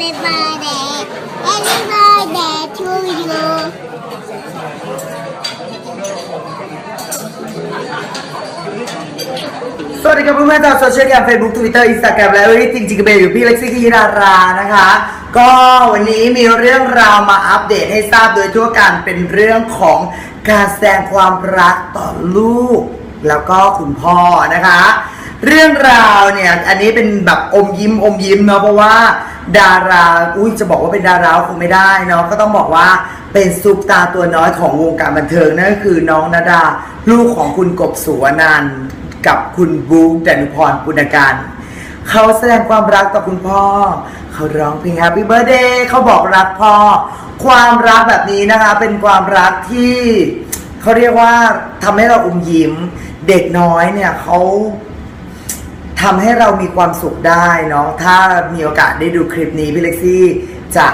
Happy birthday Happy birthday to you สวัสดีครับเพื่อนๆชาวโซเชียลแกมเฟซบุ๊กทวิตเตอร์อินสตาแกรมและวิจริงจิงกเบลอยู่พี่เล็กซี่กีรารานะคะ ก็วันนี้มีเรื่องราวมาอัปเดตให้ทราบโดยทั่วกันเป็นเรื่องของการแสดงความรักต่อลูก แล้วก็คุณพ่อนะคะ เรื่องราวเนี่ย อันนี้เป็นแบบอมยิ้มอมยิ้มเนาะเพราะว่า ดารา อุ้ยจะบอกว่าเป็นดาราคงไม่ได้เนาะก็ต้องบอกว่าเป็นซุปตาตัวน้อยของวงการบันเทิงนั่นก็คือน้องนาดา ลูกของคุณกบสุวรรณันท์กับคุณบุ๊กดนุพรปุณกันเขาแสดงความรักต่อคุณพ่อ เขาร้องเพลง Happy Birthday เขาบอกรักพ่อ ความรักแบบนี้นะคะ เป็นความรักที่เขาเรียกว่าทำให้เราอมยิ้ม เด็กน้อยเนี่ยเขา ทำให้เรามีความสุขได้เนาะถ้ามีโอกาสได้ดูคลิปนี้พี่เล็กซี่จะ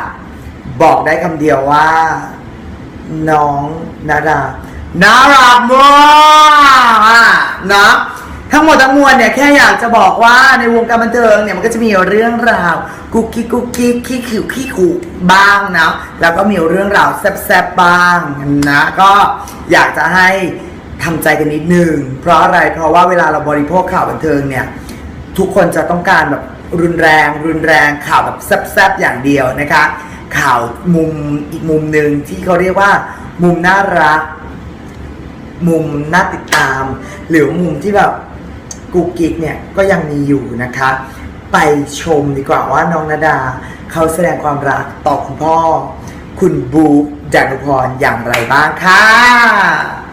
บอกได้คำเดียวว่า น้องนาดาน่ารักมากนะทั้งหมดทั้งมวลเนี่ยแค่อยากจะบอกว่าในวงการบันเทิงเนี่ยมันก็จะมีเรื่องราวกุ๊กกิ๊กกุ๊กกิ๊กขี้ขิวขี้ขู่บ้างนะแล้วก็มีเรื่องราวแซ่บๆบ้างนะก็อยากจะให้ทำใจกันนิดนึงเพราะอะไรเพราะว่าเวลาเราบริโภคข่าวบันเทิงเนี่ย ทุกคนจะต้องการแบบรุนแรง รุนแรงข่าวแบบแซบๆอย่างเดียวนะคะ ข่าวมุมอีกมุมหนึ่งที่เขาเรียกว่า มุมน่ารัก มุมน่าติดตาม หรือมุมที่แบบกุ๊กกิ๊กเนี่ยก็ยังมีอยู่นะคะ ไปชมดีกว่าว่าน้องนาดา เขาแสดงความรักต่อคุณพ่อ คุณบูดานุพรอย่างไรบ้างค่ะ